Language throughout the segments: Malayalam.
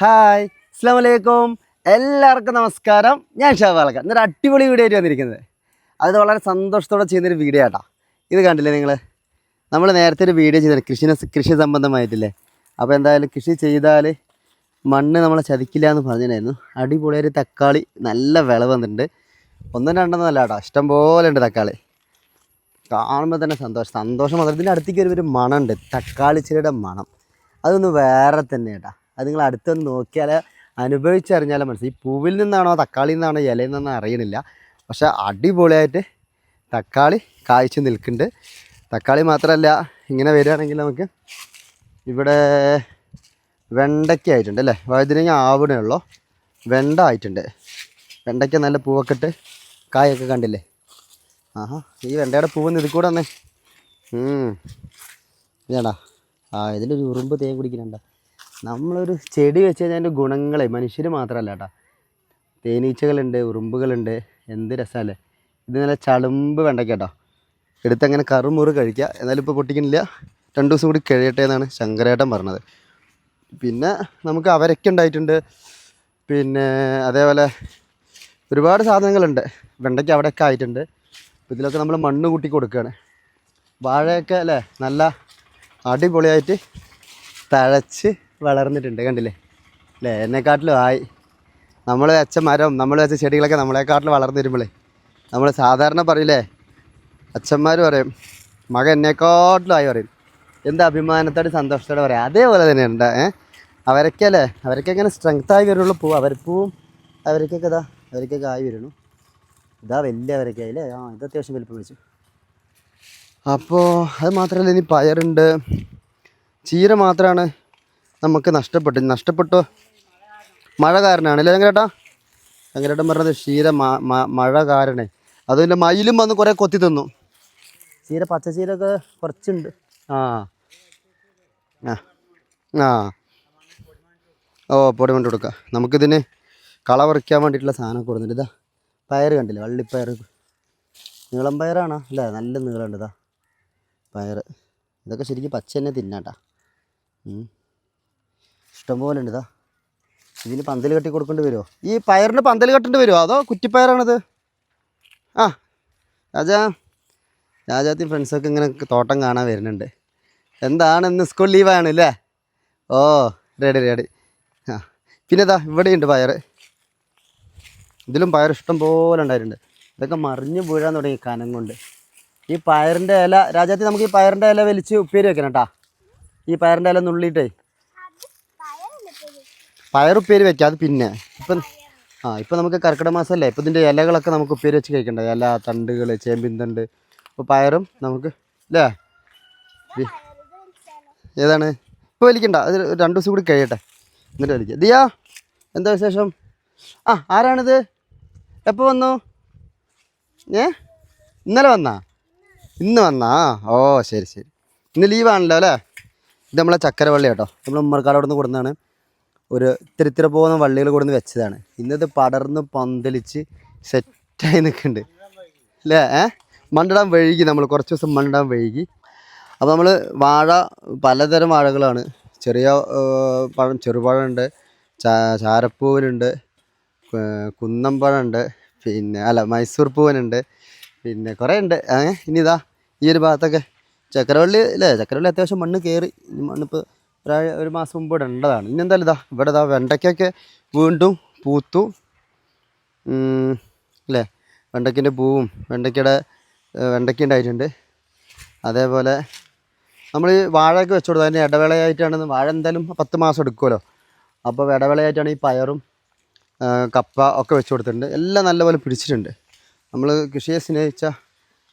ഹായ് അസ്സാം വലൈക്കും എല്ലാവർക്കും നമസ്കാരം. ഞാൻ ഷാബാലക്ക ഇന്നൊരു അടിപൊളി വീഡിയോ ആയിട്ട് വന്നിരിക്കുന്നത്. അത് വളരെ സന്തോഷത്തോടെ ചെയ്യുന്നൊരു വീഡിയോ ആട്ടോ. ഇത് കണ്ടില്ലേ നിങ്ങൾ നമ്മൾ നേരത്തെ ഒരു വീഡിയോ ചെയ്തില്ല? കൃഷിനെ കൃഷി സംബന്ധമായിട്ടില്ലേ? അപ്പോൾ എന്തായാലും കൃഷി ചെയ്താൽ മണ്ണ് നമ്മളെ ചതിക്കില്ല എന്ന് പറഞ്ഞിട്ടുണ്ടായിരുന്നു അടിപൊളിയൊരു തക്കാളി നല്ല വിളവ് വന്നിട്ടുണ്ട്. ഒന്നും രണ്ടെന്നും അല്ല കേട്ടോ ഇഷ്ടം പോലെ ഉണ്ട് തക്കാളി. കാണുമ്പോൾ തന്നെ സന്തോഷം. സന്തോഷം മാത്രം. ഇതിന്റെ അടുത്തേക്ക് ഒരു മണമുണ്ട്. തക്കാളി ചെടിയുടെ മണം. അതൊന്ന് വേറെ തന്നെ കേട്ടാ അത് നിങ്ങൾ അടുത്തൊന്ന് നോക്കിയാൽ അനുഭവിച്ചറിഞ്ഞാലേ മനസ്സിലായി ഈ പൂവിൽ നിന്നാണോ തക്കാളിയിൽ നിന്നാണോ ഇലയിൽ നിന്നാണോ അറിയണില്ല. പക്ഷെ അടിപൊളിയായിട്ട് തക്കാളി കായ്ച്ച് നിൽക്കുന്നുണ്ട്. തക്കാളി മാത്രമല്ല ഇങ്ങനെ വരികയാണെങ്കിൽ നമുക്ക് ഇവിടെ വെണ്ടയ്ക്ക ആയിട്ടുണ്ട് അല്ലേ? വഴുതിനങ്ങ ആവണേ ഉള്ളൂ. വെണ്ട ആയിട്ടുണ്ട്. വെണ്ടയ്ക്ക നല്ല പൂവൊക്കെ ഇട്ട് കായൊക്കെ കണ്ടില്ലേ? ആഹാ ഈ വെണ്ടയുടെ പൂവ് ഇത് കൂടെ വന്നേ. ഇതാടാ ആ ഒരു ഉറുമ്പ് തേൻ കുടിക്കുന്നുണ്ട? നമ്മളൊരു ചെടി വെച്ച് കഴിഞ്ഞാൽ അതിന്റെ ഗുണങ്ങളെ മനുഷ്യർ മാത്രമല്ല കേട്ടോ. തേനീച്ചകളുണ്ട് ഉറുമ്പുകളുണ്ട് എന്ത് രസമല്ലേ. ഇത് നല്ല ചളുമ്പ് വെണ്ടയ്ക്ക കേട്ടോ. എടുത്തങ്ങനെ കറുമുറ് കഴിക്കുക. എന്നാലും ഇപ്പോൾ പൊട്ടിക്കുന്നില്ല. രണ്ട് ദിവസം കൂടി കഴിയട്ടെ എന്നാണ് ശങ്കരേട്ടൻ പറഞ്ഞത്. പിന്നെ നമുക്ക് അവരൊക്കെ ഉണ്ടായിട്ടുണ്ട്. പിന്നെ അതേപോലെ ഒരുപാട് സാധനങ്ങളുണ്ട്. വെണ്ടയ്ക്ക് അവിടെയൊക്കെ ആയിട്ടുണ്ട്. അപ്പോൾ ഇതിലൊക്കെ നമ്മൾ മണ്ണ് കൂട്ടി കൊടുക്കുകയാണ്. വാഴയൊക്കെ അല്ലേ നല്ല അടിപൊളിയായിട്ട് തഴച്ച് വളർന്നിട്ടുണ്ട് കണ്ടില്ലേ? അല്ലേ? എന്നെക്കാട്ടിലും ആയി. നമ്മൾ വെച്ച മരം നമ്മൾ വെച്ച ചെടികളൊക്കെ നമ്മളെക്കാട്ടിലും വളർന്നു വരുമ്പോഴേ നമ്മൾ സാധാരണ പറയില്ലേ അച്ഛന്മാർ പറയും മക എന്നെക്കാട്ടിലും ആയി പറയും. എന്ത് അഭിമാനത്തോടെ സന്തോഷത്തോടെ പറയാം? അതേപോലെ തന്നെയുണ്ട് ഏഹ് അവരൊക്കെ അല്ലേ? അവരൊക്കെ ഇങ്ങനെ സ്ട്രെങ്ത് ആയി വരുള്ളൂ പൂവ് അവരപ്പൂവും അവരൊക്കെ ഇതാ അവരൊക്കെ ആയി വരുന്നു. ഇതാ വലിയ അവരൊക്കെ ആയില്ലേ ആ ഇത് അത്യാവശ്യം വലിപ്പം വെച്ചു അപ്പോൾ അത് മാത്രമല്ല ഇനി പയറുണ്ട്. ചീര മാത്രമാണ് നമുക്ക് നഷ്ടപ്പെട്ടു. നഷ്ടപ്പെട്ടു. മഴ കാരണമാണ് അല്ലേ ചങ്കരേട്ടൻ പറഞ്ഞത് ക്ഷീര മഴ കാരണേ. അതുപോലെ മയിലും വന്ന് കുറേ കൊത്തി തിന്നു. ചീര പച്ചച്ചീരൊക്കെ കുറച്ചുണ്ട്. ആ. ആ. ആ. ഓ പൊടി കൊണ്ട് കൊടുക്കാം. നമുക്കിതിന് കള പറിക്കാൻ വേണ്ടിയിട്ടുള്ള സാധനം കൊടുക്കുന്നുണ്ട് ഇതാ പയർ കണ്ടില്ലേ? വള്ളിപ്പയർ നീളം പയറാണോ. അല്ലേ? നല്ല നീളമുണ്ട്. ഇതാ പയർ ഇതൊക്കെ ശരിക്കും പച്ച തന്നെ തിന്നാട്ടാ. ഇഷ്ടംപോലെ ഉണ്ട് ഇതാ ഇതിന് പന്തൽ കെട്ടി കൊടുക്കേണ്ടി വരുമോ ഈ പയറിന് പന്തൽ കെട്ടേണ്ടി വരുമോ അതോ കുറ്റിപ്പയറാണിത്? ആ രാജാ രാജാത്തി ഫ്രണ്ട്സൊക്കെ ഇങ്ങനെ തോട്ടം കാണാൻ വരുന്നുണ്ട്. എന്താണ് ഇന്ന് സ്കൂൾ ലീവാണ് അല്ലേ ഓ റെഡി റെഡി ആ പിന്നെ ഇതാ ഇവിടെയുണ്ട് പയർ ഇതിലും പയർ ഇഷ്ടം പോലെ ഉണ്ടായിട്ടുണ്ട്. ഇതൊക്കെ മറിഞ്ഞു വീഴാൻ തുടങ്ങി കനം കൊണ്ട്. ഈ പയറിന്റെ ഇല രാജാത്തി നമുക്ക് ഈ പയറിന്റെ ഇല വലിച്ച് ഉപ്പേരി വെക്കണം കേട്ടാ ഈ പയറിന്റെ ഇല നുള്ളിയിട്ടേ. പയറുപ്പേരി വെക്കാം അത് പിന്നെ. ഇപ്പം ആ ഇപ്പം നമുക്ക് കർക്കിടക മാസമല്ലേ. ഇപ്പം ഇതിന്റെ ഇലകളൊക്കെ നമുക്ക് ഉപ്പേരി വെച്ച് കഴിക്കണ്ട? ഇല തണ്ടുകൾ ചേമ്പിൻ തണ്ട്. അപ്പോൾ പയറും നമുക്ക് അല്ലേ ഏതാണ്? ഇപ്പോൾ വലിക്കണ്ട. അത് രണ്ട് ദിവസം കൂടി കഴിയട്ടെ. എന്നിട്ട് വലിക്കുക ദിയാ എന്താ വിശേഷം? ആ ആരാണിത്? എപ്പോൾ വന്നു? ഏ? ഇന്നലെ വന്നാ? ഇന്ന് വന്നാ? ഓ ശരി ശരി. ഇന്ന് ലീവാണല്ലോ അല്ലേ? ഇത് നമ്മളെ ചക്കരവള്ളി കേട്ടോ. നമ്മൾ ഉമ്മർക്കാട് അവിടെ നിന്ന് കൊടുന്നതാണ്. ഒരു ഇത്തിരിത്തിര പോകുന്ന വള്ളികൾ കൊടുന്ന് വെച്ചതാണ്. ഇന്നത് പടർന്ന് പന്തലിച്ച് സെറ്റായി നിൽക്കുന്നുണ്ട്. അല്ലേ? ഏ? മണ്ടിടാൻ വഴുകി നമ്മൾ കുറച്ച് ദിവസം മണ്ടിടാൻ വഴുകി. അപ്പോൾ നമ്മൾ വാഴ പലതരം വാഴകളാണ്. ചെറിയ പഴം ചെറുപഴമുണ്ട് ചാ ചാരപ്പൂവനുണ്ട് കുന്നമ്പഴമുണ്ട് പിന്നെ അല്ല മൈസൂർ പൂവനുണ്ട് പിന്നെ കുറേ ഉണ്ട് ഏ? ഇനി ഇതാ ഈ ഒരു ഭാഗത്തൊക്കെ. ചക്കരവള്ളി അല്ലേ? ചക്കരവള്ളി അത്യാവശ്യം മണ്ണ് കയറി മണ്ണിപ്പോൾ ഒരാ മാസം മുമ്പ് ഇടേണ്ടതാണ് ഇനി എന്തായാലും ഇതാ ഇവിടെ ഇതാ വെണ്ടയ്ക്കൊക്കെ വീണ്ടും പൂത്തു. അല്ലേ? വെണ്ടയ്ക്കിന്റെ പൂവും വെണ്ടയ്ക്കയുടെ വെണ്ടയ്ക്ക ഉണ്ടായിട്ടുണ്ട്. അതേപോലെ നമ്മൾ വാഴയൊക്കെ വെച്ചു കൊടുത്തു അതിന്റെ ഇടവേളയായിട്ടാണ് വാഴ എന്തായാലും പത്ത് മാസം എടുക്കുമല്ലോ. അപ്പോൾ ഇടവേളയായിട്ടാണ് ഈ പയറും കപ്പ ഒക്കെ വെച്ച് കൊടുത്തിട്ടുണ്ട്. എല്ലാം നല്ലപോലെ പിടിച്ചിട്ടുണ്ട്. നമ്മൾ കൃഷിയെ സ്നേഹിച്ച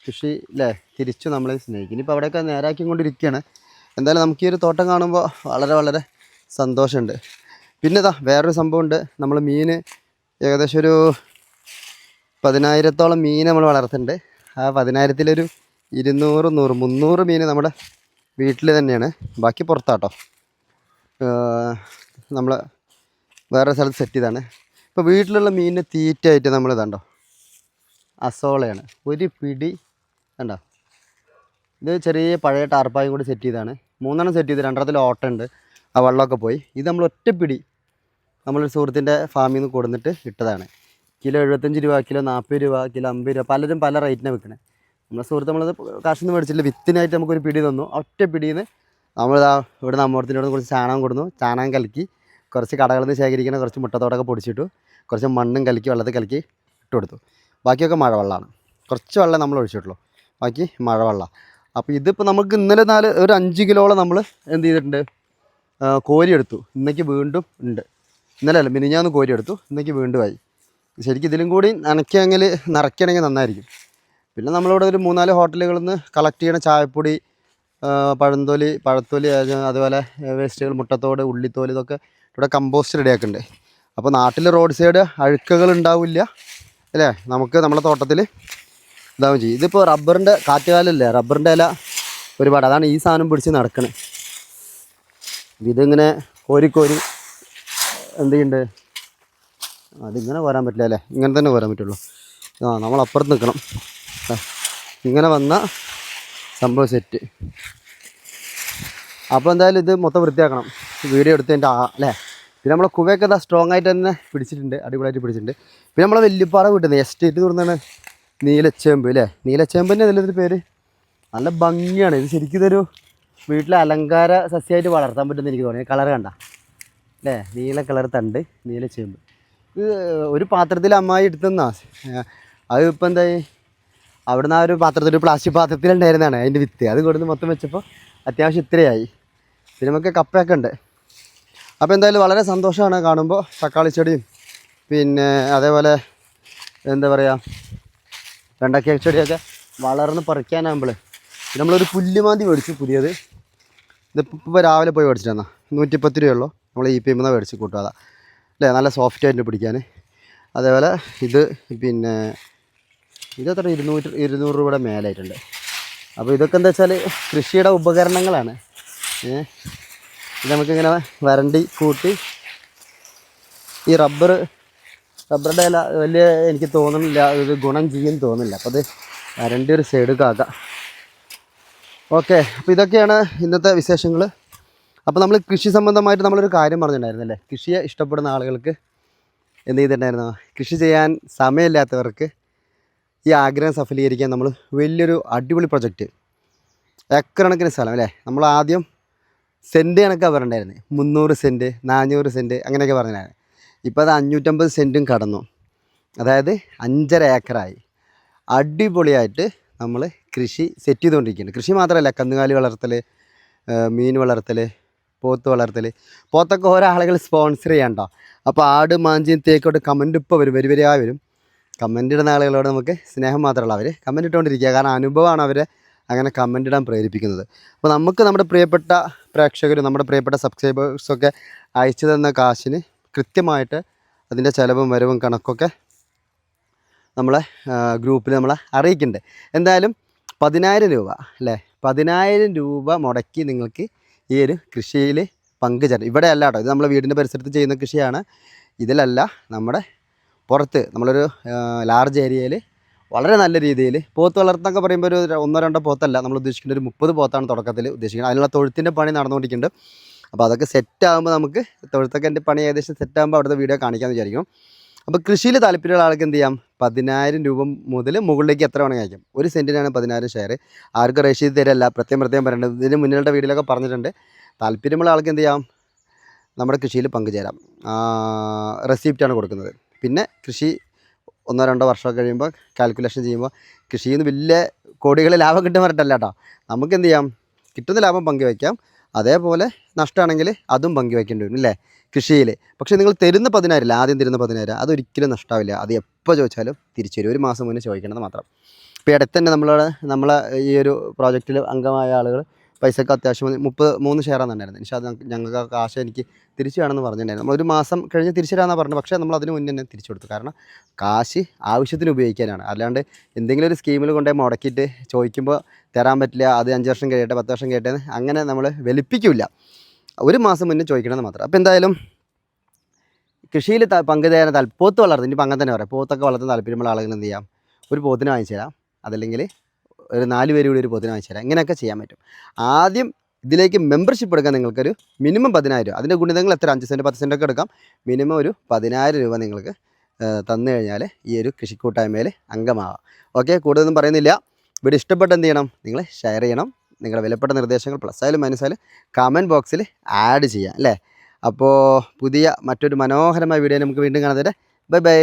കൃഷി അല്ലേ? തിരിച്ചു നമ്മളെ സ്നേഹിക്കും. ഇനിയിപ്പോൾ അവിടെയൊക്കെ നേരാക്കിക്കൊണ്ടിരിക്കുകയാണ്. എന്തായാലും നമുക്ക് ഈ ഒരു തോട്ടം കാണുമ്പോൾ വളരെ വളരെ സന്തോഷമുണ്ട്. പിന്നെ ഇതാ വേറൊരു സംഭവമുണ്ട്. നമ്മൾ മീൻ ഏകദേശം ഒരു പതിനായിരത്തോളം മീൻ നമ്മൾ വളർത്തുന്നുണ്ട്. ആ പതിനായിരത്തിലൊരു ഇരുന്നൂറ് നൂറ് മുന്നൂറ് മീൻ നമ്മുടെ വീട്ടിൽ തന്നെയാണ്. ബാക്കി പുറത്താട്ടോ. നമ്മൾ വേറെ സ്ഥലത്ത് സെറ്റ് ചെയ്താണ് ഇപ്പോൾ വീട്ടിലുള്ള മീനിന് തീറ്റയായിട്ട് നമ്മൾ ഇതാണ്ടോ? അസോളയാണ്. ഒരു പിടി കണ്ടോ? ഇത് ചെറിയ പഴയ ടാർപ്പായും കൂടി സെറ്റ് ചെയ്താണ് മൂന്നെണ്ണം സെറ്റ് ചെയ്ത് രണ്ടെണ്ണത്തിൽ ഓട്ടമുണ്ട് ആ വെള്ളമൊക്കെ പോയി. ഇത് നമ്മൾ ഒറ്റപ്പിടി നമ്മളൊരു സുഹൃത്തിന്റെ ഫാമിൽ നിന്ന് കൊടുന്നിട്ട് ഇട്ടതാണ്. കിലോ എഴുപത്തഞ്ച് രൂപ കിലോ നാൽപ്പത് രൂപ കിലോ അമ്പത് രൂപ പലരും പല റേറ്റിനാണ് വിൽക്കണേ. നമ്മളെ സുഹൃത്ത് നമ്മളത് കാശിൽ നിന്ന് മേടിച്ചില്ല. വിത്തിനായിട്ട് നമുക്കൊരു പിടി തന്നു. ഒറ്റ പിടിയിൽ നിന്ന് നമ്മളിതാ ഇവിടെ നമ്മോടത്തിനോട് കുറച്ച് ചാണകം കൊടുന്നു. ചാണകം കലക്കി കുറച്ച് കടകളിൽ നിന്ന് ശേഖരിക്കണ കുറച്ച് മുട്ടത്തോടൊക്കെ പൊടിച്ചിട്ടു കുറച്ച് മണ്ണും കലക്കി വെള്ളത്തിൽ കലക്കി ഇട്ട് കൊടുത്തു ബാക്കിയൊക്കെ മഴവെള്ളമാണ്. കുറച്ച് വെള്ളം നമ്മൾ ഒഴിച്ചിട്ടുള്ളൂ. ബാക്കി മഴവെള്ളം അപ്പോൾ ഇതിപ്പോൾ നമുക്ക് ഇന്നലെ നാല് ഒരു അഞ്ച് കിലോളം നമ്മൾ എന്ത് ചെയ്തിട്ടുണ്ട്? കോരി കോരിയെടുത്തു. ഇന്നേക്ക് വീണ്ടും ഉണ്ട്. ഇന്നലെ അല്ല മിനിഞ്ഞാന്ന് കോരിയെടുത്തു. ഇന്നേക്ക് വീണ്ടും ആയി. ശരിക്കും ഇതിലും കൂടി നനയ്ക്കുകയെങ്കിൽ നിറയ്ക്കണമെങ്കിൽ നന്നായിരിക്കും. പിന്നെ നമ്മളിവിടെ ഒരു മൂന്നാൽ ഹോട്ടലുകളിൽ നിന്ന് കളക്ട് ചെയ്യണ ചായപ്പൊടി പഴന്തൊലി പഴത്തൊലി അതുപോലെ വേസ്റ്റുകൾ മുട്ടത്തോട് ഉള്ളിത്തോൽ ഇതൊക്കെ ഇവിടെ കമ്പോസ്റ്റ് റെഡിയാക്കുന്നുണ്ട്. അപ്പോൾ നാട്ടിൽ റോഡ് സൈഡ് അഴുക്കുകൾ ഉണ്ടാവില്ല. അല്ലേ? നമുക്ക് നമ്മളെ തോട്ടത്തിൽ ഇതാവും ചെയ്യും. ഇതിപ്പോൾ റബ്ബറിന്റെ കാറ്റുകാലല്ലേ? റബ്ബറിന്റെ ഇല ഒരുപാട്. അതാണ് ഈ സാധനം പിടിച്ച് നടക്കണേ. ഇതിങ്ങനെ കോരി കോരി എന്ത് ചെയ്യണ്ട്? അതിങ്ങനെ വരാൻ പറ്റില്ല അല്ലേ? ഇങ്ങനെ തന്നെ വരാൻ പറ്റുള്ളൂ. ആ നമ്മൾ അപ്പുറത്ത് നിൽക്കണം ഇങ്ങനെ വന്ന സംഭവം സെറ്റ് അപ്പോൾ എന്തായാലും ഇത് മൊത്തം വൃത്തിയാക്കണം. വീഡിയോ എടുത്തതിന്റെ ആ അല്ലേ? പിന്നെ നമ്മളെ കുവയൊക്കെ സ്ട്രോങ് ആയിട്ട് തന്നെ പിടിച്ചിട്ടുണ്ട്. അടിപൊളിയായിട്ട് പിടിച്ചിട്ടുണ്ട്. പിന്നെ നമ്മളെ വലിയപ്പാറ വീട്ടുന്നത് എസ്റ്റേറ്റ് തുറന്നാണ് നീലച്ചേമ്പ് അല്ലേ നീലച്ചേമ്പിന്റെ ഇതിലൊരു പേര്? നല്ല ഭംഗിയാണ്. ഇത് ശരിക്കും ഇതൊരു വീട്ടിലെ അലങ്കാര സസ്യമായിട്ട് വളർത്താൻ പറ്റുമെന്ന് എനിക്ക് തോന്നി കളർ കണ്ട. അല്ലേ നീല കളർ തണ്ട് നീലച്ചേമ്പ്. ഇത് ഒരു പാത്രത്തിൽ അമ്മായി എടുത്തെന്നാ? അത് ഇപ്പം എന്തായി? അവിടുന്ന് ആ ഒരു പാത്രത്തിൽ ഒരു പ്ലാസ്റ്റിക് പാത്രത്തിലുണ്ടായിരുന്നതാണ് അതിന്റെ വിത്ത്. അത് കൊടുത്ത് മൊത്തം വെച്ചപ്പോൾ അത്യാവശ്യം ഇത്രയായി. പിന്നെ നമുക്ക് കപ്പയൊക്കെ ഉണ്ട്. അപ്പോൾ എന്തായാലും വളരെ സന്തോഷമാണ് കാണുമ്പോൾ തക്കാളി ചെടിയും പിന്നെ അതേപോലെ എന്താ പറയുക വെണ്ടക്ക ചെടിയൊക്കെ വളർന്ന് പറിക്കാനാകുമ്പോൾ നമ്മളൊരു പുല്ലുമാന്തി മേടിച്ചു പുതിയത്. ഇതിപ്പോൾ രാവിലെ പോയി മേടിച്ചിട്ടാ നൂറ്റിപ്പത്ത് രൂപയുള്ളൂ നമ്മൾ ഈ പി എന്നാൽ മേടിച്ച് കൂട്ടാതെ അല്ലേ? നല്ല സോഫ്റ്റ് ആയിട്ട് പിടിക്കാൻ അതേപോലെ ഇത് പിന്നെ ഇതെത്ര ഇരുന്നൂറ്റി ഇരുന്നൂറ് രൂപയുടെ മേലായിട്ടുണ്ട്. അപ്പോൾ ഇതൊക്കെ എന്താ വെച്ചാൽ കൃഷിയുടെ ഉപകരണങ്ങളാണ്. ഇത് നമുക്കിങ്ങനെ വരണ്ടി കൂട്ടി ഈ റബ്ബർ റബ്ബറുടെ ഇല വലിയ എനിക്ക് തോന്നുന്നില്ല ഇത് ഗുണം ചെയ്യും തോന്നുന്നില്ല. അപ്പോൾ അത് വരണ്ടി ഒരു സൈഡ് കാക്ക. ഓക്കെ അപ്പോൾ ഇതൊക്കെയാണ് ഇന്നത്തെ വിശേഷങ്ങൾ അപ്പോൾ നമ്മൾ കൃഷി സംബന്ധമായിട്ട് നമ്മളൊരു കാര്യം പറഞ്ഞിട്ടുണ്ടായിരുന്നല്ലേ കൃഷിയെ ഇഷ്ടപ്പെടുന്ന ആളുകൾക്ക് എന്ത് ചെയ്തിട്ടുണ്ടായിരുന്നു? കൃഷി ചെയ്യാൻ സമയമില്ലാത്തവർക്ക് ഈ ആഗ്രഹം സഫലീകരിക്കാൻ നമ്മൾ വലിയൊരു അടിപൊളി പ്രൊജക്റ്റ് ഏക്കർ കണക്കിന് സ്ഥലം അല്ലേ? നമ്മൾ ആദ്യം സെന്റ് കണക്കാണ് പറഞ്ഞിട്ടുണ്ടായിരുന്നത് മുന്നൂറ് സെന്റ് നാനൂറ് സെന്റ് അങ്ങനെയൊക്കെ പറഞ്ഞിട്ടുണ്ടായിരുന്നു. ഇപ്പോൾ അത് അഞ്ഞൂറ്റമ്പത് സെന്റും കടന്നു. അതായത് അഞ്ചര ഏക്കറായി. അടിപൊളിയായിട്ട് നമ്മൾ കൃഷി സെറ്റ് ചെയ്തുകൊണ്ടിരിക്കുകയാണ് കൃഷി മാത്രമല്ല കന്നുകാലി വളർത്തൽ മീൻ വളർത്തൽ പോത്ത് വളർത്തൽ പോത്തൊക്കെ ഓരോ ആളുകൾ സ്പോൺസർ ചെയ്യണ്ടോ അപ്പോൾ ആട് മാഞ്ചിയും തേക്കോട്ട് കമന്റ് ഇപ്പോൾ വരും വരി വരിയായി വരും. കമന്റ് ഇടുന്ന ആളുകളോട് നമുക്ക് സ്നേഹം മാത്രമല്ല അവർ കമന്റ് ഇട്ടുകൊണ്ടിരിക്കുക കാരണം അനുഭവമാണ് അവരെ അങ്ങനെ കമന്റ് ഇടാൻ പ്രേരിപ്പിക്കുന്നത്. അപ്പോൾ നമുക്ക് നമ്മുടെ പ്രിയപ്പെട്ട പ്രേക്ഷകരും നമ്മുടെ പ്രിയപ്പെട്ട സബ്സ്ക്രൈബേഴ്സൊക്കെ അയച്ചു തന്ന കാശിന് കൃത്യമായിട്ട് അതിന്റെ ചിലവും വരവും കണക്കൊക്കെ നമ്മളെ ഗ്രൂപ്പിൽ നമ്മളെ അറിയിക്കുന്നുണ്ട്. എന്തായാലും പതിനായിരം രൂപ അല്ലേ? പതിനായിരം രൂപ മുടക്കി നിങ്ങൾക്ക് ഈ ഒരു കൃഷിയിൽ പങ്കുചേരാം ഇവിടെ അല്ല കേട്ടോ ഇത് നമ്മളെ വീടിന്റെ പരിസരത്ത് ചെയ്യുന്ന കൃഷിയാണ്. ഇതിലല്ല നമ്മുടെ പുറത്ത് നമ്മളൊരു ലാർജ് ഏരിയയിൽ വളരെ നല്ല രീതിയിൽ പോത്ത് വളർത്തന്നൊക്കെ പറയുമ്പോൾ ഒരു ഒന്നോ രണ്ടോ പോത്തല്ല നമ്മൾ ഉദ്ദേശിക്കുന്ന ഒരു മുപ്പത് പോത്താണ് തുടക്കത്തിൽ ഉദ്ദേശിക്കുന്നത്. അതിനുള്ള തൊഴുത്തിന്റെ പണി നടന്നുകൊണ്ടിരിക്കുന്നുണ്ട്. അപ്പോൾ അതൊക്കെ സെറ്റാകുമ്പോൾ നമുക്ക് തൊഴുത്തൊക്കെ എന്റെ പണി ഏകദേശം സെറ്റാകുമ്പോൾ അവിടുത്തെ വീഡിയോ കാണിക്കാമെന്ന് വിചാരിക്കും അപ്പോൾ കൃഷിയിൽ താല്പര്യമുള്ള ആൾക്ക് എന്ത് ചെയ്യാം? പതിനായിരം രൂപ മുതൽ മുകളിലേക്ക് എത്ര വേണമെങ്കിൽ അയക്കാം. ഒരു സെന്റിനാണ് പതിനായിരം ഷെയർ ആർക്കും റഷീത് തരല്ല. പ്രത്യേകം പ്രത്യേകം പറയേണ്ടത് ഇതിന് മുന്നിലുള്ള വീഡിയോയിലൊക്കെ പറഞ്ഞിട്ടുണ്ട്. താല്പര്യമുള്ള ആൾക്ക് എന്ത് ചെയ്യാം? നമ്മുടെ കൃഷിയിൽ പങ്കുചേരാം. റെസിപ്റ്റാണ് കൊടുക്കുന്നത്. പിന്നെ കൃഷി ഒന്നോ രണ്ടോ വർഷമൊക്കെ കഴിയുമ്പോൾ കാൽക്കുലേഷൻ ചെയ്യുമ്പോൾ കൃഷിയിൽ നിന്ന് വലിയ കോടികൾ ലാഭം കിട്ടും പറഞ്ഞിട്ടല്ല കേട്ടോ. നമുക്ക് എന്ത് ചെയ്യാം? കിട്ടുന്ന ലാഭം പങ്കുവയ്ക്കാം. അതേപോലെ നഷ്ടമാണെങ്കിൽ അതും പങ്കുവയ്ക്കേണ്ടി വരും അല്ലേ കൃഷിയിൽ. പക്ഷേ നിങ്ങൾ തരുന്ന പതിനായിരം ആദ്യം തരുന്ന പതിനായിരം. അതൊരിക്കലും നഷ്ടാവില്ല. അത് എപ്പോൾ ചോദിച്ചാലും തിരിച്ചു വരും. ഒരു മാസം മുന്നേ ചോദിക്കേണ്ടത് മാത്രം. ഇപ്പോൾ ഇടയ്ക്ക് തന്നെ നമ്മളെ നമ്മളെ ഈ ഒരു പ്രോജക്റ്റിൽ അംഗമായ ആളുകൾ പൈസക്ക് അത്യാവശ്യം. മുപ്പത് മൂന്ന് ഷെയറാണ് ഉണ്ടായിരുന്നത് പക്ഷേ അത് ഞങ്ങൾക്ക് ആ കാശ് എനിക്ക് തിരിച്ചു വേണമെന്ന് പറഞ്ഞിട്ടുണ്ടായിരുന്നു. ഒരു മാസം കഴിഞ്ഞ് തിരിച്ചു തരാമെന്നാണ് പറഞ്ഞത്. പക്ഷേ നമ്മൾ അതിന് മുന്നേ തന്നെ തിരിച്ചു കൊടുത്തു. കാരണം കാശ് ആവശ്യത്തിന് ഉപയോഗിക്കാനാണ്. അല്ലാണ്ട് എന്തെങ്കിലും ഒരു സ്കീമിൽ കൊണ്ടുപോയി മുടക്കിയിട്ട് ചോദിക്കുമ്പോൾ തരാൻ പറ്റില്ല അത് അഞ്ച് വർഷം കഴിയട്ടെ പത്ത് വർഷം കഴിയട്ടെ അങ്ങനെ നമ്മൾ വലിപ്പിക്കില്ല. ഒരു മാസം മുന്നേ ചോദിക്കണമെന്ന് മാത്രം. അപ്പോൾ എന്തായാലും കൃഷിയിൽ പങ്കുചേരാൻ താല്പര്യം പോത്ത് വളർത്തും ഇനി അങ്ങനെ തന്നെ പറയാം. പോത്തൊക്കെ വളർത്തുന്ന താല്പര്യമുള്ള ആളുകൾ എന്ത് ചെയ്യാം? ഒരു പോത്തിനെ വാങ്ങിച്ചു തരാം. അതല്ലെങ്കിൽ ഒരു നാല് പേര് കൂടി ഒരു പതിനായിരം വാങ്ങിച്ചു തരാം. ഇങ്ങനെയൊക്കെ ചെയ്യാൻ പറ്റും. ആദ്യം ഇതിലേക്ക് മെമ്പർഷിപ്പ് എടുക്കാൻ നിങ്ങൾക്കൊരു മിനിമം പതിനായിരം അതിന്റെ ഗുണിതങ്ങൾ എത്ര? അഞ്ച് സെന്റ് പത്ത് സെന്റൊക്കെ എടുക്കാം. മിനിമം ഒരു പതിനായിരം രൂപ നിങ്ങൾക്ക് തന്നു കഴിഞ്ഞാൽ ഈ ഒരു കൃഷിക്കൂട്ടായ്മയിൽ അംഗമാവാം. ഓക്കെ കൂടുതലൊന്നും പറയുന്നില്ല. ഇവിടെ ഇഷ്ടപ്പെട്ട് എന്ത് ചെയ്യണം? നിങ്ങൾ ഷെയർ ചെയ്യണം. നിങ്ങളുടെ വിലപ്പെട്ട നിർദ്ദേശങ്ങൾ പ്ലസ് ആയാലും മൈനസ് ആയാലും കമന്റ് ബോക്സിൽ ആഡ് ചെയ്യാം അല്ലേ? അപ്പോൾ പുതിയ മറ്റൊരു മനോഹരമായ വീഡിയോ നമുക്ക് വീണ്ടും കാണാതെ ബൈ ബൈ